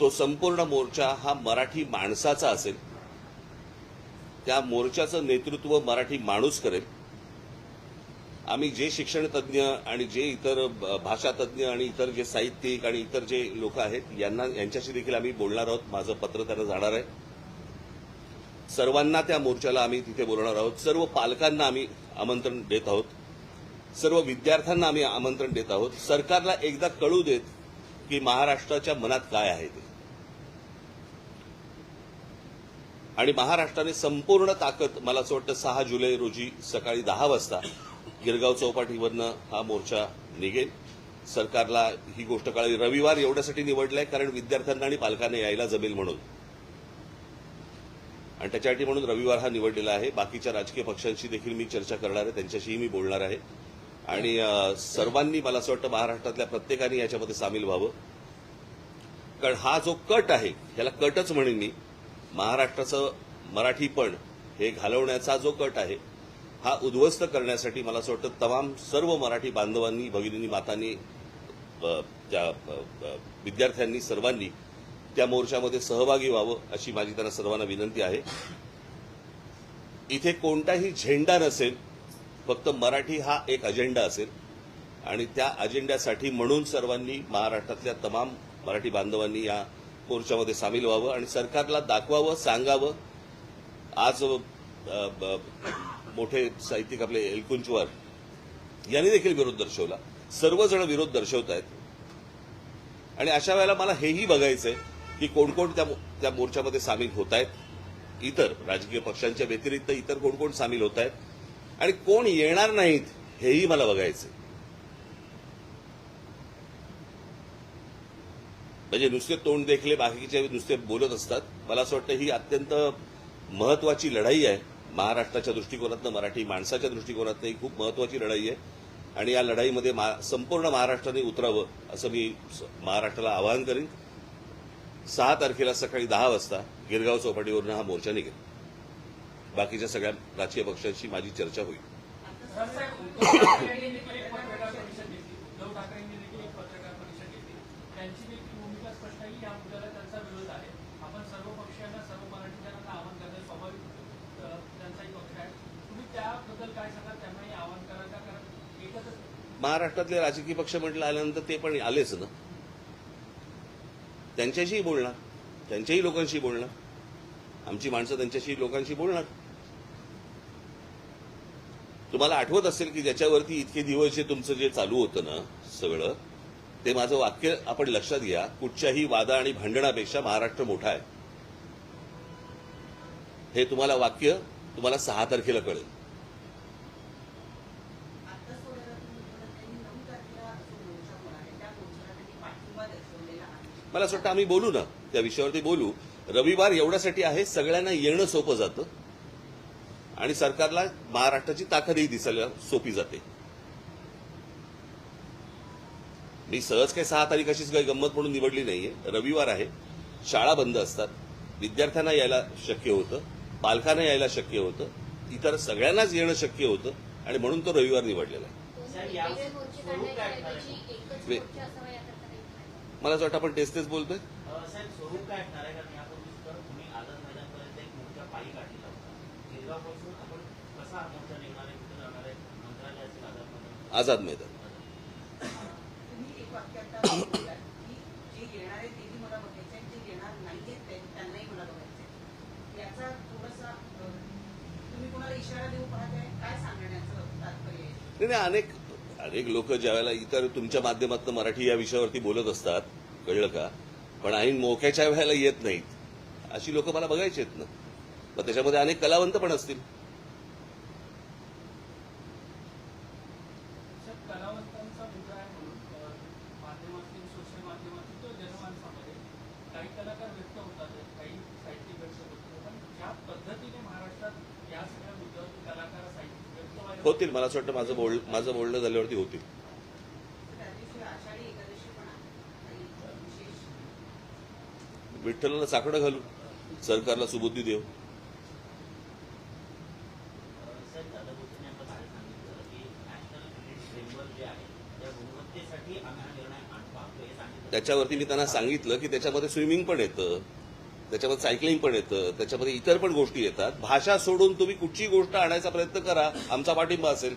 तो संपूर्ण मोर्चा हा मराठी माणसाचा असेल. त्या मोर्चाचं नेतृत्व मराठी माणूस करेल. आम्ही जे शिक्षण तज्ज्ञ आणि जे इतर भाषातज्ज्ञ भाषा तज्ज्ञ आणि इतर जे साहित्यिक आणि इतर जे लोक आहेत यांना यांच्याशी देखील आम्ही बोलणार आहोत. माझं पत्र त्यांना जाणार आहे. सर्वांना त्या मोर्चाला आम्ही तिथे बोलणार आहोत. सर्व पालकांना आम्ही आमंत्रण देत आहोत. सर्व विद्यार्थ्यांना आम्ही आमंत्रण देत आहोत. सरकारला एकदा कळू देत की महाराष्ट्राच्या मनात काय आहे ते. आणि महाराष्ट्राने संपूर्ण ताकद मला असं वाटतं सहा जुलै रोजी सकाळी दहा वाजता गिरगाव चौपाटीवरनं हा मोर्चा निघेल. सरकारला ही गोष्ट कळली रविवार एवढ्यासाठी निवडलाय कारण विद्यार्थ्यांना आणि पालकांना यायला जमेल म्हणून. आणि त्याच्यासाठी म्हणून रविवार हा निवडलेला आहे. बाकीच्या राजकीय पक्षांशी देखील मी चर्चा करणार आहे. त्यांच्याशीही मी बोलणार आहे. आणि सर्वांनी मला असं वाटतं महाराष्ट्रातल्या प्रत्येकाने याच्यामध्ये सामील व्हावं. कारण हा जो कट आहे ह्याला कटच म्हणेन मी. महाराष्ट्राचं मराठीपण हे घालवण्याचा जो कट आहे हा उद्ध्वस्त करण्यासाठी मला असं वाटतं तमाम सर्व मराठी बांधवांनी भगिनींनी मातांनी ज्या त्या विद्यार्थ्यांनी सर्वांनी त्या मोर्चामध्ये सहभागी व्हावं अशी माझी त्यांना सर्वांना विनंती आहे. इथे कोणताही झेंडा नसेल फक्त मराठी हा एक अजेंडा असेल. आणि त्या अजेंड्यासाठी म्हणून सर्वांनी महाराष्ट्रातल्या तमाम मराठी बांधवांनी या मोर्चामध्ये सामील व्हावं आणि सरकारला दाखवावं सांगावं. आज मोठे साहित्यिक आपले एलकुंचवार यांनी देखील विरोध दर्शवला. सर्वजण विरोध दर्शवत आहेत आणि अशा वेळेला मला हेही बघायचंय की कोण कोण त्या त्या मोर्चामध्ये सामील होत आहेत इतर राजकीय पक्षांच्या व्यतिरिक्त इतर कोण कोण सामील होत आहेत आणि कोण येणार नाहीत हेही मला बघायचं म्हणजे नुसते तोंड देखले बाकीचे नुसते बोलत असतात. मला असं वाटतं ही अत्यंत महत्वाची लढाई आहे. महाराष्ट्राच्या दृष्टिकोनातनं मराठी माणसाच्या दृष्टिकोनातनं ही खूप महत्वाची लढाई आहे. आणि या लढाईमध्ये मा- संपूर्ण महाराष्ट्राने उतरावं असं मी महाराष्ट्राला आवाहन करीन. सहा तारखेला सकाळी दहा वाजता गिरगाव चौपाटीवरून हा मोर्चा निघेल. बाकीच्या सगळ्या राजकीय पक्षांशी माझी चर्चा होईल. महाराष्ट्रातले राजकीय पक्ष म्हटलं आल्यानंतर ते पण आलेच ना. त्यांच्याशीही बोलणार त्यांच्याही लोकांशी बोलणार. आमची माणसं त्यांच्याशी लोकांशी बोलणार. तुम्हाला आठवत असेल की ज्याच्यावरती इतके दिवस जे तुमचं जे चालू होतं ना सगळं ते माझं वाक्य आपण लक्षात घ्या. कुठच्याही वादा आणि भांडणापेक्षा महाराष्ट्र मोठा आहे. हे तुम्हाला वाक्य तुम्हाला सहा तारखेला कळेल. मला असं वाटतं आम्ही बोलू ना. त्या विषयावरती बोलू. रविवार एवढ्यासाठी आहे सगळ्यांना येणं सोपं जातं. आणि सरकारला महाराष्ट्राची ताकदही दिसायला सोपी जाते. मी सहज काही सहा तारीख अशीच काही गंमत म्हणून निवडली नाहीये. रविवार आहे. शाळा बंद असतात. विद्यार्थ्यांना यायला शक्य होतं. पालकांना यायला शक्य होतं. इतर सगळ्यांनाच येणं शक्य होतं. आणि म्हणून तो रविवार निवडलेला आहे. मला असं वाटतं आपण तेच तेच बोलतोय. आझाद मैदान आझाद मैदान. तुम्ही एक वाक्य आता बोललात की जे येणार आहे तेही मला बघायचं आहे जे येणार नाहीये ते- त्यांनाही मला बघायचं आहे याचा थोडासा अ, तुम्ही कोणाला इशारा देऊ पाहताय काय सांगण्याचं तात्पर्य आहे? नाही नाही अनेक अनेक लोक ज्यावेळेला इतर तुमच्या माध्यमातून मराठी या विषयावरती बोलत असतात कळलं का? पण ऐन मोक्याच्या वेळेला येत नाहीत. अशी लोक मला बघायची आहेत ना. मग त्याच्यामध्ये अनेक कलावंत पण असतील. होतील मला असं वाटतं माझं बोल माझं बोलणं झाल्यावरती होतील. तर त्या दिवशी आषाढी एकादशी पण आहे काही विशेष. विठ्ठलाला साकडं घालू सरकारला सुबुद्धी देऊ अं, साहेब दादा भोसले यांनी काल सांगितलं की नॅशनल क्रेडिट फ्रेमवर्क जे आहे त्या गुणवत्तेसाठी आम्ही हा निर्णय आण- पाहतो हे सांगितलं त्याच्यावरती मी त्यांना सांगितलं की त्याच्यामध्ये स्विमिंग पण येतं त्याच्यामध्ये सायकलिंग पण येतं त्याच्यामध्ये इतर पण गोष्टी येतात. भाषा सोडून तुम्ही कुठची गोष्ट आणायचा प्रयत्न करा आमचा पाठिंबा असेल.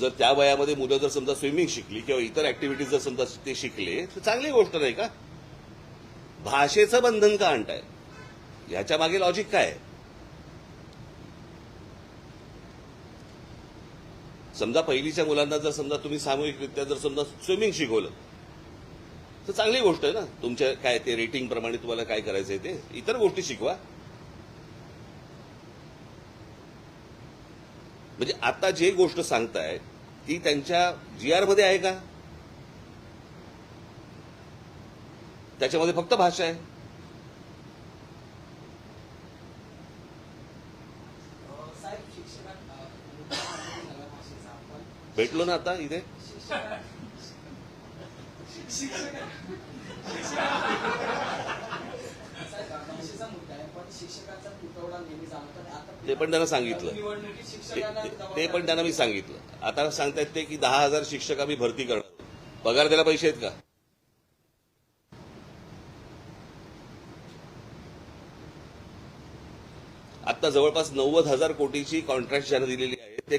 जर त्या वयामध्ये मुलं जर समजा स्विमिंग शिकली किंवा इतर ऍक्टिव्हिटीज जर समजा ते शिकले तर चांगली गोष्ट नाही का? भाषेचं बंधन का आणताय? ह्याच्या मागे लॉजिक काय आहे? समजा पहिलीच्या मुलांना जर समजा तुम्ही सामूहिकरित्या जर समजा स्विमिंग शिकवलं तर चांगली गोष्ट आहे ना. तुमच्या काय ते रेटिंग प्रमाणे तुम्हाला काय करायचं आहे ते? इतर गोष्टी शिकवा. म्हणजे आता जे गोष्ट सांगताय ती त्यांच्या जी आरमध्ये आहे का? त्याच्यामध्ये फक्त भाषा आहे. भेटलो ना आता इथे? ते पण त्यांना सांगितलं. ते- ते पण त्यांना मी सांगितलं. आता सांगतायत ते की दहा हजार शिक्षक आम्ही भरती करणार. पगार द्यायला पैसे आहेत का? आता जवळपास नव्वद हजार कोटीची कॉन्ट्रॅक्ट ज्यांना दिलेली आहे ते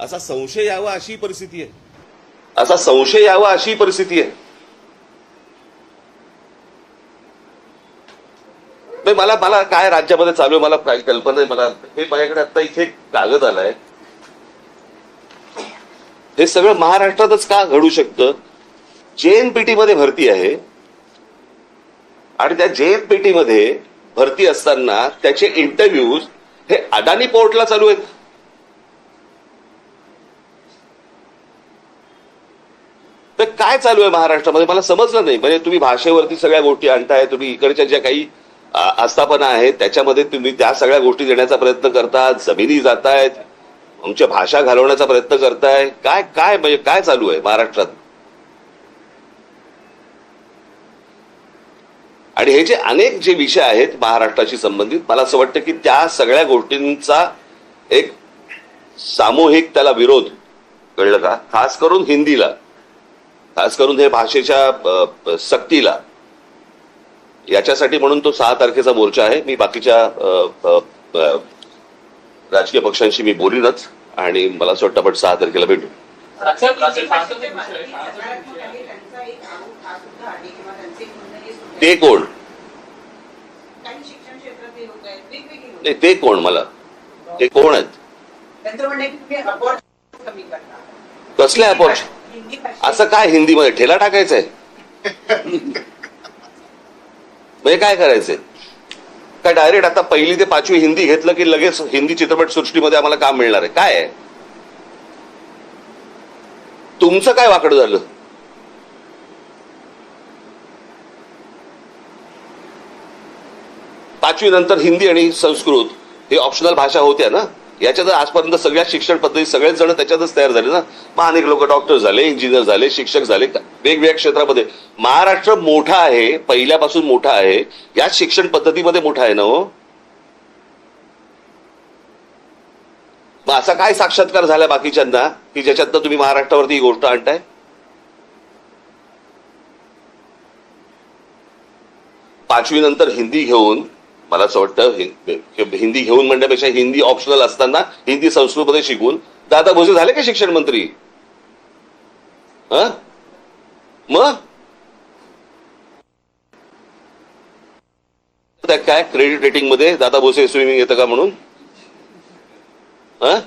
असा संशय यावा अशी परिस्थिती आहे. असा संशय यावा अशी परिस्थिती आहे. मला मला काय राज्यामध्ये चालू आहे मला काही कल्पना नाही मला हे माझ्याकडे आता इथे कागद आलाय. हे सगळं महाराष्ट्रातच का घडू शकतं? जेएनपीटी मध्ये भरती आहे. आणि त्या जेएनपीटी मध्ये भरती असताना त्याचे इंटरव्ह्यूज हे अडाणी पोर्टला चालू आहेत. तर काय चालू आहे महाराष्ट्रामध्ये? मला समजलं नाही. म्हणजे तुम्ही भाषेवरती सगळ्या गोष्टी आणताय तुम्ही इकडच्या ज्या काही आस्थापना आहेत त्याच्यामध्ये तुम्ही त्या सगळ्या गोष्टी देण्याचा प्रयत्न करतात जमिनी जातायत तुमच्या भाषा घालवण्याचा प्रयत्न करताय. काय काय म्हणजे काय चालू आहे महाराष्ट्रात? आणि हे जे अनेक जे विषय आहेत महाराष्ट्राशी संबंधित मला असं वाटतं की त्या सगळ्या गोष्टींचा एक सामूहिक त्याला विरोध कळलं का? खास करून हिंदीला. खास करून हे भाषेच्या सक्तीला. याच्यासाठी म्हणून तो सहा तारखेचा मोर्चा आहे. मी बाकीच्या राजकीय पक्षांशी मी बोलीनच आणि मला असं वाटतं आपण सहा तारखेला भेटू. ते. कोण? नाही ते कोण मला? ते कोण आहेत? त्यांचं म्हणणं आहे की तुम्ही अपॉर्च्युनिटी असं काय हिंदीमध्ये? ठेला टाकायचंय. म्हणजे काय करायचंय? काय डायरेक्ट आता पहिली ते पाचवी हिंदी घेतलं की लगेच हिंदी चित्रपट सृष्टीमध्ये आम्हाला काम मिळणार आहे. काय तुमचं काय वाकडं झालं? पाचवी नंतर हिंदी आणि संस्कृत हे ऑप्शनल भाषा होत्या ना? याच्यात आजपर्यंत सगळ्या शिक्षण पद्धती सगळेच जण त्याच्यातच तयार झाले ना. मग अनेक लोक डॉक्टर झाले इंजिनियर झाले शिक्षक झाले वेगवेगळ्या क्षेत्रामध्ये. महाराष्ट्र मोठा आहे पहिल्यापासून मोठा आहे. याच शिक्षण पद्धतीमध्ये मोठा आहे ना हो. मग असा काय साक्षात्कार झाला बाकीच्यांना की ज्याच्यातनं तुम्ही महाराष्ट्रावरती ही गोष्ट आणताय? पाचवी नंतर हिंदी घेऊन मला असं वाटतं हिंदी घेऊन म्हणण्यापेक्षा हिंदी ऑप्शनल असताना हिंदी संस्कृतमध्ये शिकून दादा भोसे झाले का शिक्षण मंत्री? मग? काय क्रेडिट रेटिंगमध्ये दादा भोसे स्विमिंग येतं का म्हणून? हा?